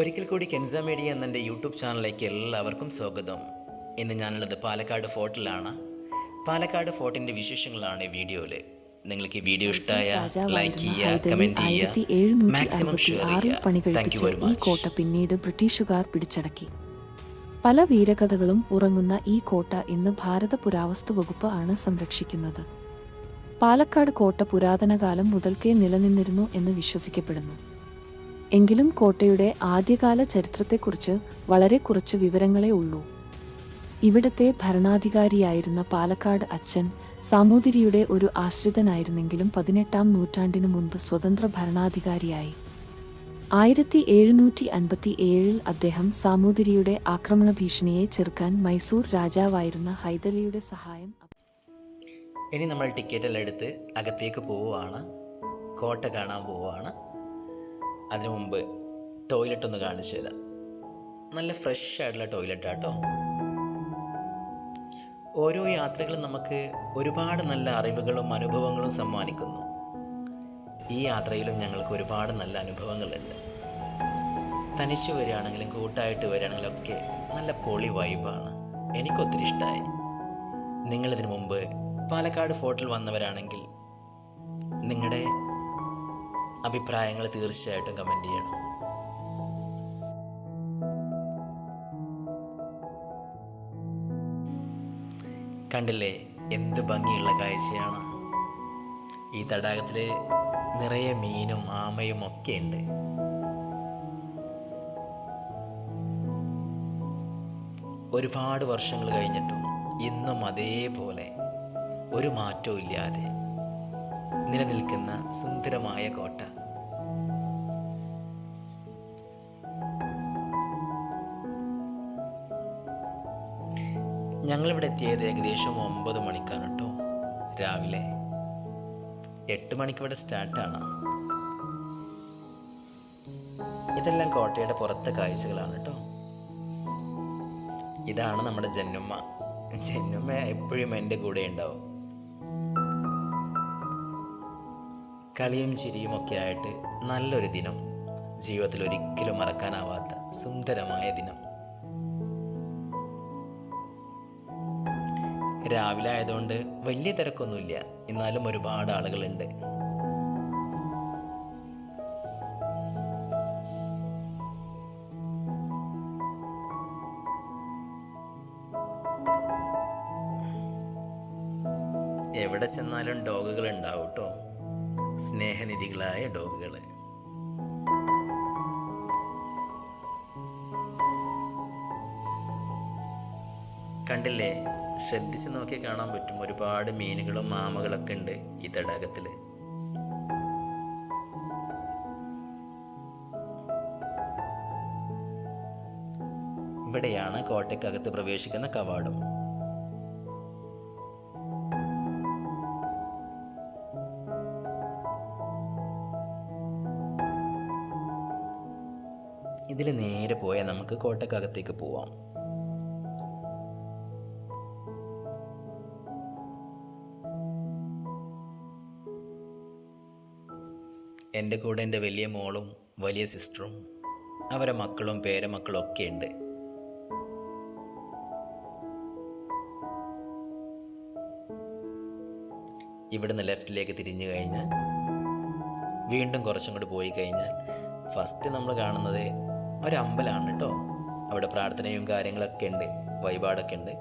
ഒരിക്കൽ കൂടി Kenza media എന്നെന്റെ YouTube ചാനലിലേക്ക് എല്ലാവർക്കും സ്വാഗതം. ഇന്ന് ഞാനുള്ളത് പാലക്കാട് ഫോർട്ടിലാണ്. പാലക്കാട് ഫോർട്ടിന്റെ വിശേഷങ്ങളാണ് ഈ വീഡിയോയിൽ നിങ്ങൾക്ക് ഈ വീഡിയോ ഇഷ്ടമായ ലൈക്ക് ചെയ്യുക കമന്റ് ചെയ്യുക മാക്സിമം ഷെയർ ചെയ്യുക. താങ്ക് യു വെരി ഈ മച്ച് കോട്ട പിന്നീട് ബ്രിട്ടീഷുകാർ പിടിച്ചടക്കി. പല വീരകഥകളും ഉറങ്ങുന്ന ഈ കോട്ട ഇന്ന് ഭാരത പുരാവസ്തു വകുപ്പ് ആണ് സംരക്ഷിക്കുന്നത്. പാലക്കാട് കോട്ട പുരാതന കാലം മുതൽക്കേ നിലനിന്നിരുന്നു എന്ന് വിശ്വസിക്കപ്പെടുന്നു. എങ്കിലും കോട്ടയുടെ ആദ്യകാല ചരിത്രത്തെക്കുറിച്ച് വളരെ കുറച്ച് വിവരങ്ങളേ ഉള്ളൂ. ഇവിടത്തെ ഭരണാധികാരിയായിരുന്ന പാലക്കാട് അച്ഛൻ സാമൂതിരിയുടെ ഒരു ആശ്രിതനായിരുന്നെങ്കിലും പതിനെട്ടാം നൂറ്റാണ്ടിനു മുൻപ് സ്വതന്ത്ര ഭരണാധികാരിയായി. ആയിരത്തി എഴുന്നൂറ്റി അൻപത്തി ഏഴിൽ അദ്ദേഹം സാമൂതിരിയുടെ ആക്രമണ ഭീഷണിയെ ചെറുക്കാൻ മൈസൂർ രാജാവായിരുന്ന ഹൈദലിയുടെ സഹായം ഇനി നമ്മൾ ടിക്കറ്റ് എല്ലാം എടുത്ത് അകത്തേക്ക് പോവുകയാണ് കോട്ട കാണാൻ പോവുകയാണ് അതിനു മുമ്പ് ടോയ്ലറ്റ് ഒന്ന് കാണിച്ചു തരാം. നല്ല ഫ്രഷ് ആയിട്ടുള്ള ടോയ്ലറ്റ് ആട്ടോ ഓരോ യാത്രകളും നമുക്ക് ഒരുപാട് നല്ല അറിവുകളും അനുഭവങ്ങളും സമ്മാനിക്കുന്നു. ഈ യാത്രയിലും ഞങ്ങൾക്ക് ഒരുപാട് നല്ല അനുഭവങ്ങളുണ്ട്. തനിച്ച് വരികയാണെങ്കിലും കൂട്ടായിട്ട് വരികയാണെങ്കിലും ഒക്കെ നല്ല പൊളി വൈബാണ്. എനിക്കൊത്തിരി ഇഷ്ടമായി നിങ്ങളിതിനു മുമ്പ് പാലക്കാട് ഫോർട്ടിൽ വന്നവരാണെങ്കിൽ നിങ്ങളുടെ അഭിപ്രായങ്ങൾ തീർച്ചയായിട്ടും കമന്റ് ചെയ്യണം. കണ്ടില്ലേ എന്ത് ഭംഗിയുള്ള കാഴ്ചയാണ്. ഈ തടാകത്തിൽ നിറയെ മീനും ആമയും ഒക്കെ ഉണ്ട്. ഒരുപാട് വർഷങ്ങൾ കഴിഞ്ഞിട്ടും ഇന്നും അതേപോലെ ഒരു മാറ്റവും ഇല്ലാതെ നിലനിൽക്കുന്ന സുന്ദരമായ കോട്ട. ഞങ്ങളിവിടെ എത്തിയത് ഏകദേശം ഒമ്പത് മണിക്കാണ് കേട്ടോ. രാവിലെ എട്ട് മണിക്ക് ഇവിടെ സ്റ്റാർട്ടാണ് ഇതെല്ലാം കോട്ടയുടെ പുറത്തെ കാഴ്ചകളാണ് കേട്ടോ. ഇതാണ് നമ്മുടെ ജന്നുമ്മ ജന്നുമ്മ എപ്പോഴും എന്റെ കൂടെ ഉണ്ടാവും. കളിയും ചിരിയും ഒക്കെ ആയിട്ട് നല്ലൊരു ദിനം. ജീവിതത്തിൽ ഒരിക്കലും മറക്കാനാവാത്ത സുന്ദരമായ ദിനം. രാവിലെ ആയതുകൊണ്ട് വലിയ തിരക്കൊന്നുമില്ല. എന്നാലും ഒരുപാട് ആളുകളുണ്ട്. എവിടെ ചെന്നാലും ഡോഗുകൾ ഉണ്ടാവും കേട്ടോ സ്നേഹനിധികളായ ഡോഗുകൾ കണ്ടില്ലേ? ശ്രദ്ധിച്ച് നോക്കി കാണാൻ പറ്റും. ഒരുപാട് മീനുകളും മാമകളൊക്കെ ഉണ്ട് ഈ തടാകത്തിൽ ഇവിടെയാണ് കോട്ടയ്ക്കകത്ത് പ്രവേശിക്കുന്ന കവാടം. നമുക്ക് കോട്ടക്കകത്തേക്ക് പോവാം. എന്റെ കൂടെ എന്റെ വലിയ മോളും വലിയ സിസ്റ്ററും അവരെ മക്കളും പേരമക്കളും ഒക്കെ ഉണ്ട്. ഇവിടുന്ന് ലെഫ്റ്റിലേക്ക് തിരിഞ്ഞു കഴിഞ്ഞാൽ വീണ്ടും കുറച്ചും കൂടി പോയി കഴിഞ്ഞാൽ ഫസ്റ്റ് നമ്മൾ കാണുന്നത് ഒരു അമ്പലമാണ് കേട്ടോ അവിടെ പ്രാർത്ഥനയും കാര്യങ്ങളൊക്കെ ഉണ്ട് വഴിപാടൊക്കെ ഉണ്ട്.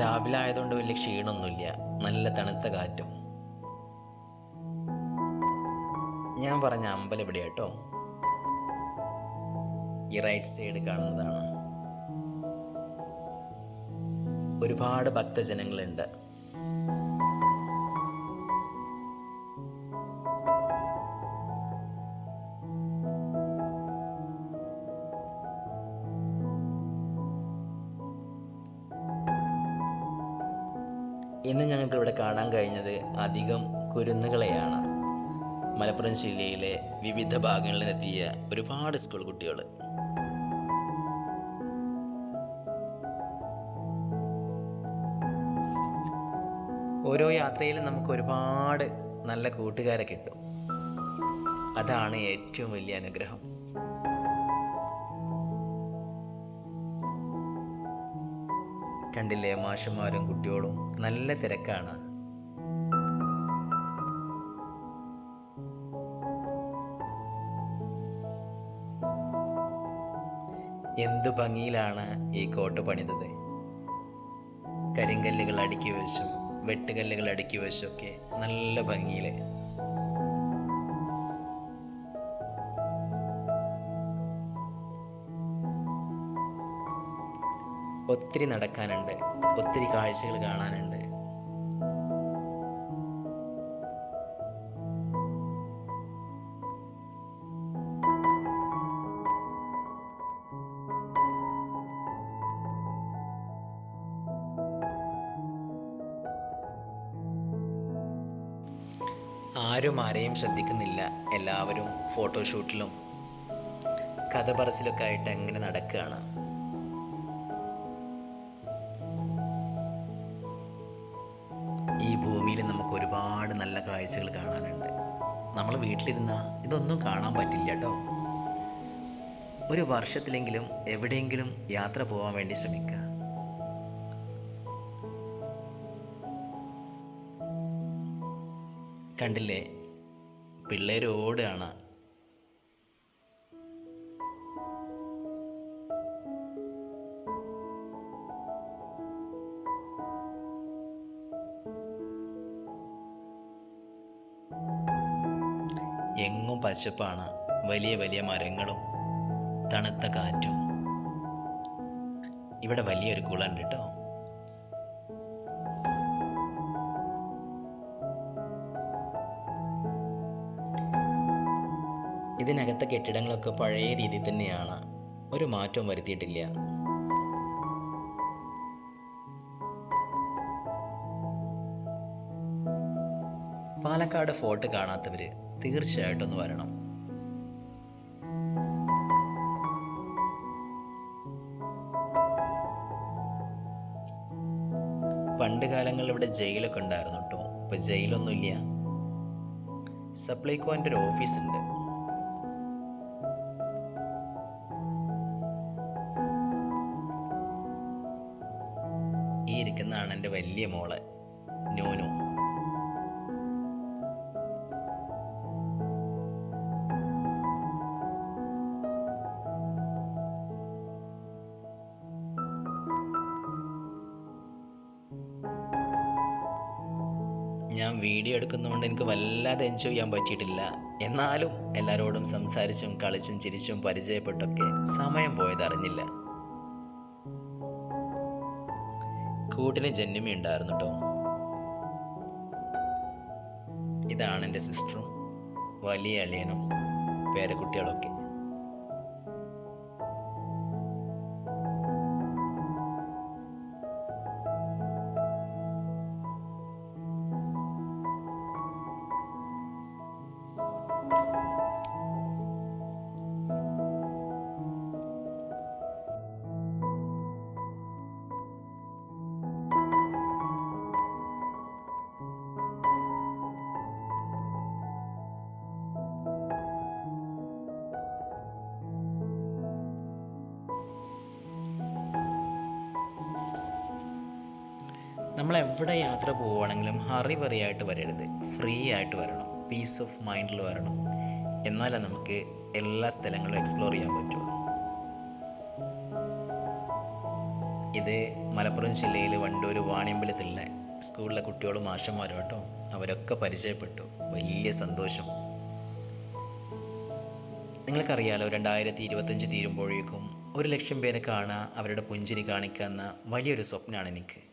രാവിലെ ആയതുകൊണ്ട് വലിയ ക്ഷീണമൊന്നുമില്ല നല്ല തണുത്ത കാറ്റും. ഞാൻ പറഞ്ഞ അമ്പലം ഇവിടെ കേട്ടോ ഈ റൈറ്റ് സൈഡ് കാണുന്നതാണ്. ഒരുപാട് ഭക്തജനങ്ങളുണ്ട്. ഇന്ന് ഞങ്ങൾക്ക് ഇവിടെ കാണാൻ കഴിഞ്ഞത് അധികം കുരുന്നുകളെയാണ്. മലപ്പുറം ജില്ലയിലെ വിവിധ ഭാഗങ്ങളിൽ നിന്നെത്തിയ ഒരുപാട് സ്കൂൾ കുട്ടികൾ. ഓരോ യാത്രയിലും നമുക്ക് ഒരുപാട് നല്ല കൂട്ടുകാരെ കിട്ടും. അതാണ് ഏറ്റവും വലിയ അനുഗ്രഹം. കണ്ടില്ലേ മാഷന്മാരും കുട്ടികളും? നല്ല തിരക്കാണ്. എന്തു ഭംഗിയിലാണ് ഈ കോട്ട പണിതത്? കരിങ്കല്ലുകൾ അടുക്കി വെച്ചും വെട്ടുകല്ലുകൾ അടുക്കി വെച്ചും ഒക്കെ നല്ല ഭംഗിയിൽ ഒത്തിരി നടക്കാനുണ്ട് ഒത്തിരി കാഴ്ചകൾ കാണാനുണ്ട്. ആരും ആരെയും ശ്രദ്ധിക്കുന്നില്ല എല്ലാവരും ഫോട്ടോഷൂട്ടിലും കഥ പറച്ചിലൊക്കെ ആയിട്ട് എങ്ങനെ നടക്കുകയാണ്. കാഴ്ചകൾ കാണാനുണ്ട്. നമ്മൾ വീട്ടിലിരുന്ന ഇതൊന്നും കാണാൻ പറ്റില്ല കേട്ടോ ഒരു വർഷത്തിലെങ്കിലും എവിടെയെങ്കിലും യാത്ര പോകാൻ വേണ്ടി ശ്രമിക്കുക കണ്ടില്ലേ? പിള്ളേർ ഓടുകയാണ്. പച്ചപ്പാണ് വലിയ വലിയ മരങ്ങളും തണുത്ത കാറ്റും. ഇവിടെ വലിയൊരു കുളം കേട്ടോ ഇതിനകത്തെ കെട്ടിടങ്ങളൊക്കെ പഴയ രീതി തന്നെയാണ്. ഒരു മാറ്റവും വരുത്തിയിട്ടില്ല. പാലക്കാട് ഫോർട്ട് കാണാത്തവർ തീർച്ചയായിട്ടും ഒന്ന് വരണം. പണ്ട് കാലങ്ങളിൽ ഇവിടെ ജയിലൊക്കെ ഉണ്ടായിരുന്നു കേട്ടോ. ഇപ്പൊ ജയിലൊന്നുമില്ല സപ്ലൈകോന്റെ ഒരു ഓഫീസ് ഉണ്ട് ഈ ഇരിക്കുന്നതാണ് എന്റെ വലിയ മോൾ നൂനു. ഞാൻ വീഡിയോ എടുക്കുന്നതുകൊണ്ട് എനിക്ക് വല്ലാതെ എൻജോയ് ചെയ്യാൻ പറ്റിയിട്ടില്ല. എന്നാലും എല്ലാവരോടും സംസാരിച്ചും കളിച്ചും ചിരിച്ചും പരിചയപ്പെട്ടൊക്കെ സമയം പോയതറിഞ്ഞില്ല കൂട്ടിന് ജന്മി ഉണ്ടായിരുന്നു കേട്ടോ ഇതാണ് എന്റെ സിസ്റ്ററും വലിയ അളിയനും പേരക്കുട്ടികളൊക്കെ. നമ്മൾ എവിടെ യാത്ര പോവുകയാണെങ്കിലും ഹറി വറിയായിട്ട് വരരുത്. ഫ്രീ ആയിട്ട് വരണം. പീസ് ഓഫ് മൈൻഡിൽ വരണം. എന്നാലേ നമുക്ക് എല്ലാ സ്ഥലങ്ങളും എക്സ്പ്ലോർ ചെയ്യാൻ പറ്റുള്ളൂ ഇത് മലപ്പുറം ജില്ലയിൽ വണ്ടൂർ വാണിയമ്പലത്തിലെ സ്കൂളിലെ കുട്ടികളും മാഷന്മാരും കേട്ടോ അവരൊക്കെ പരിചയപ്പെട്ടു. വലിയ സന്തോഷം. നിങ്ങൾക്കറിയാലോ രണ്ടായിരത്തി ഇരുപത്തഞ്ച് തീരുമ്പോഴേക്കും ഒരു ലക്ഷം പേരെ കാണാൻ അവരുടെ പുഞ്ചിരി കാണിക്കുന്ന വലിയൊരു സ്വപ്നമാണ് എനിക്ക്.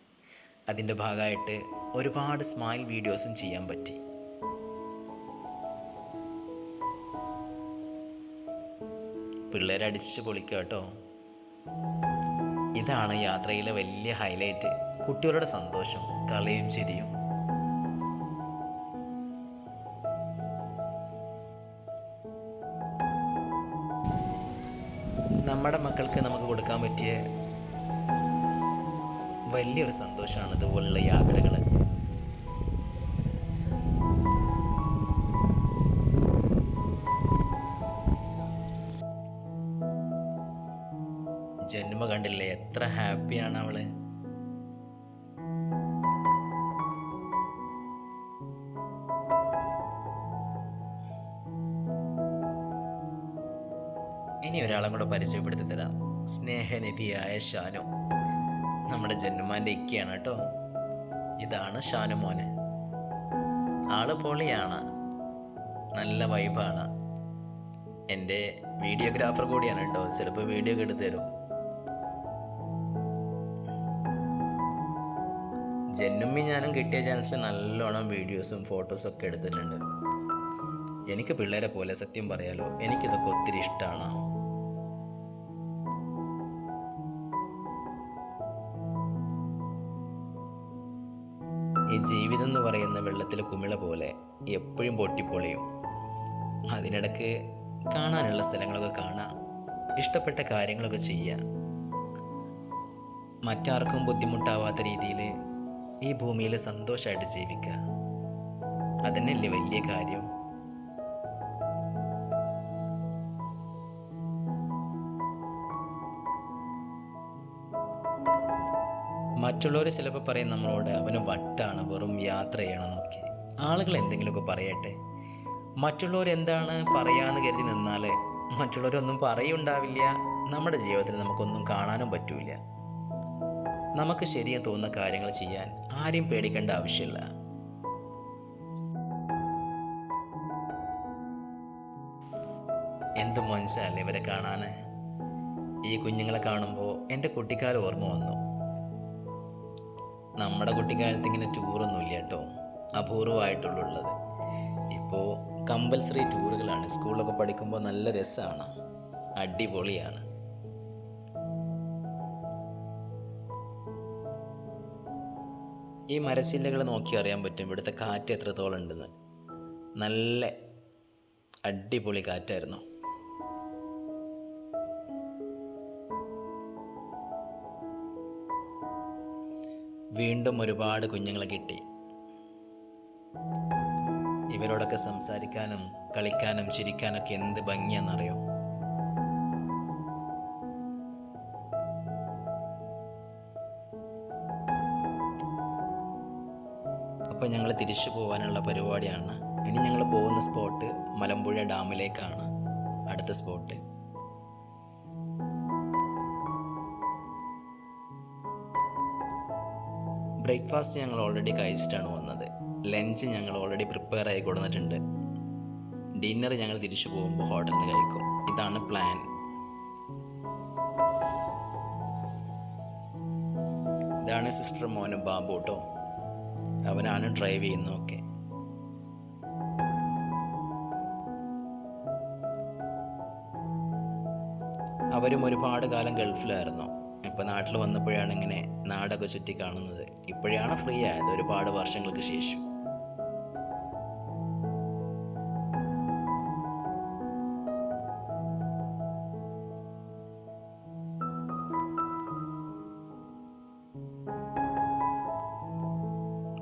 അതിന്റെ ഭാഗമായിട്ട് ഒരുപാട് സ്മൈൽ വീഡിയോസും ചെയ്യാൻ പറ്റി. പിള്ളേരെ അടിച്ച് പൊളിക്കുക കേട്ടോ. ഇതാണ് യാത്രയിലെ വലിയ ഹൈലൈറ്റ് കുട്ടികളുടെ സന്തോഷം കളിയും ചിരിയും. നമ്മുടെ മക്കൾക്ക് നമുക്ക് കൊടുക്കാൻ പറ്റിയ വലിയൊരു സന്തോഷമാണ് ഇതുപോലുള്ള യാത്രകൾ ജന്മ കണ്ടില്ലേ എത്ര ഹാപ്പിയാണ് അവൾ. ഇനി ഒരാളെ കൂടെ പരിചയപ്പെടുത്തി തരാം. സ്നേഹനിധിയായ ഷാനോ. നമ്മുടെ ജന്മാന്റെ ഇക്കയാണ് കേട്ടോ. ഇതാണ് ഷാനുമോനെ. ആൾ പൊളിയാണ്. നല്ല വൈബാണ്. എന്റെ വീഡിയോഗ്രാഫർ കൂടിയാണ് കേട്ടോ. ചിലപ്പോൾ വീഡിയോ ഒക്കെ എടുത്തു തരും. ജന്നുമ്മി ഞാനും കിട്ടിയ ചാൻസിൽ നല്ലോണം വീഡിയോസും ഫോട്ടോസും ഒക്കെ എടുത്തിട്ടുണ്ട്. എനിക്ക് പിള്ളേരെ പോലെ സത്യം പറയാലോ എനിക്കിതൊക്കെ ഒത്തിരി ഇഷ്ടമാണ് ജീവിതം എന്ന് പറയുന്ന വെള്ളത്തിലെ കുമിള പോലെ എപ്പോഴും പൊട്ടിപ്പൊളിയും. അതിനിടക്ക് കാണാനുള്ള സ്ഥലങ്ങളൊക്കെ കാണാം. ഇഷ്ടപ്പെട്ട കാര്യങ്ങളൊക്കെ ചെയ്യാം. മറ്റാർക്കും ബുദ്ധിമുട്ടാവാത്ത രീതിയിൽ ഈ ഭൂമിയിൽ സന്തോഷമായിട്ട് ജീവിക്കുക അതന്നെയല്ലേ വലിയ കാര്യം. മറ്റുള്ളവർ ചിലപ്പോൾ പറയും നമ്മളോട് അവന് വട്ടാണ് വെറും യാത്ര ചെയ്യണമെന്നൊക്കെ ആളുകൾ എന്തെങ്കിലുമൊക്കെ പറയട്ടെ. മറ്റുള്ളവർ എന്താണ് പറയാന്ന് കരുതി നിന്നാൽ മറ്റുള്ളവരൊന്നും പറയുണ്ടാവില്ല. നമ്മുടെ ജീവിതത്തിൽ നമുക്കൊന്നും കാണാനും പറ്റൂല. നമുക്ക് ശരിയെന്ന് തോന്നുന്ന കാര്യങ്ങൾ ചെയ്യാൻ ആരെയും പേടിക്കേണ്ട ആവശ്യമില്ല. എന്ത് മനുഷ്യല്ലേ ഇവരെ കാണാൻ ഈ കുഞ്ഞുങ്ങളെ കാണുമ്പോൾ എന്റെ കുട്ടിക്കാലം ഓർമ്മ വന്നു. നമ്മുടെ കുട്ടിക്കാലത്ത് ഇങ്ങനെ ടൂറൊന്നുമില്ല കേട്ടോ. അപൂർവമായിട്ടുള്ളത് ഇപ്പോൾ കമ്പൽസറി ടൂറുകളാണ്. സ്കൂളിലൊക്കെ പഠിക്കുമ്പോൾ നല്ല രസമാണ്. അടിപൊളിയാണ്. ഈ മരച്ചില്ലകൾ നോക്കി അറിയാൻ പറ്റും. ഇവിടുത്തെ കാറ്റ് എത്രത്തോളം ഉണ്ടെന്ന്. നല്ല അടിപൊളി കാറ്റായിരുന്നു. വീണ്ടും ഒരുപാട് കുഞ്ഞുങ്ങളെ കിട്ടി. ഇവരോടൊക്കെ സംസാരിക്കാനും കളിക്കാനും ചിരിക്കാനൊക്കെ എന്ത് ഭംഗിയാണെന്നറിയോ? അപ്പോൾ ഞങ്ങൾ തിരിച്ചു പോകാനുള്ള പരിപാടിയാണ്. ഇനി ഞങ്ങൾ പോകുന്ന സ്പോട്ട് മലമ്പുഴ ഡാമിലേക്കാണ്. അടുത്ത സ്പോട്ട്. ബ്രേക്ക്ഫാസ്റ്റ് ഞങ്ങൾ ഓൾറെഡി കഴിച്ചിട്ടാണ് വന്നത്. ലഞ്ച് ഞങ്ങൾ ഓൾറെഡി പ്രിപ്പയർ ആയി കൊടുത്തിട്ടുണ്ട്. ഡിന്നർ ഞങ്ങൾ തിരിച്ചു പോകുമ്പോൾ ഹോട്ടലിൽ നിന്ന് കഴിക്കും. ഇതാണ് പ്ലാൻ ഇതാണ് സിസ്റ്റർ മോനും ബാബു കേട്ടോ അവനാണ് ഡ്രൈവ് ചെയ്യുന്നത്. ചെയ്യുന്നതൊക്കെ അവരും ഒരുപാട് കാലം ഗൾഫിലായിരുന്നു. ഇപ്പം നാട്ടിൽ വന്നപ്പോഴാണ് ഇങ്ങനെ നാടൊക്കെ ചുറ്റി കാണുന്നത്. ഇപ്പോഴാണ് ഫ്രീ ആയത്. ഒരുപാട് വർഷങ്ങൾക്ക് ശേഷം.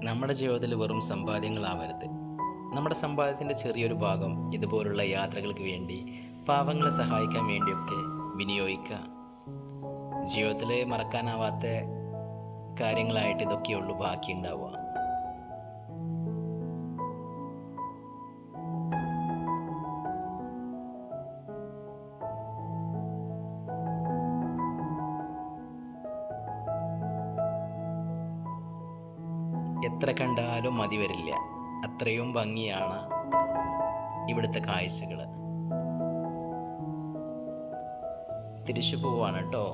നമ്മുടെ ജീവിതത്തിൽ വെറും സമ്പാദ്യങ്ങളാവരുത്. നമ്മുടെ സമ്പാദ്യത്തിന്റെ ചെറിയൊരു ഭാഗം ഇതുപോലുള്ള യാത്രകൾക്ക് വേണ്ടി പാവങ്ങളെ സഹായിക്കാൻ വേണ്ടിയൊക്കെ വിനിയോഗിക്കുക. ജീവിതത്തിലെ മറക്കാനാവാത്ത കാര്യങ്ങളായിട്ട് ഇതൊക്കെയുള്ളൂ ബാക്കി ഉണ്ടാവുക. എത്ര കണ്ടാലും മതി വരില്ല. അത്രയും ഭംഗിയാണ് ഇവിടുത്തെ കാഴ്ചകൾ തിരിച്ചു പോവാണ് കേട്ടോ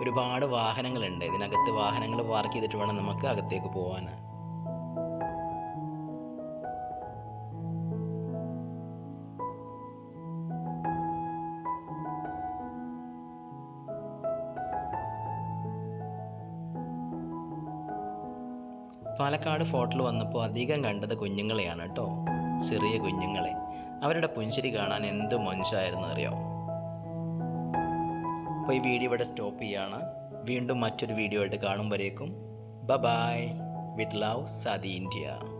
ഒരുപാട് വാഹനങ്ങളുണ്ട്. ഇതിനകത്ത് വാഹനങ്ങൾ പാർക്ക് ചെയ്തിട്ട് വേണം നമുക്ക് അകത്തേക്ക് പോകാൻ പാലക്കാട് ഫോർട്ടിൽ വന്നപ്പോൾ അധികം കണ്ടത് കുഞ്ഞുങ്ങളെയാണ് കേട്ടോ. ചെറിയ കുഞ്ഞുങ്ങളെ. അവരുടെ പുഞ്ചിരി കാണാൻ എന്ത് മനുഷ്യമായിരുന്നു അറിയോ അപ്പോൾ ഈ വീഡിയോ ഇവിടെ സ്റ്റോപ്പ് ചെയ്യാണ്. വീണ്ടും മറ്റൊരു വീഡിയോ ആയിട്ട് കാണും വരേക്കും. ബ ബായ് വിത്ത് ലവ് സാദി ഇന്ത്യ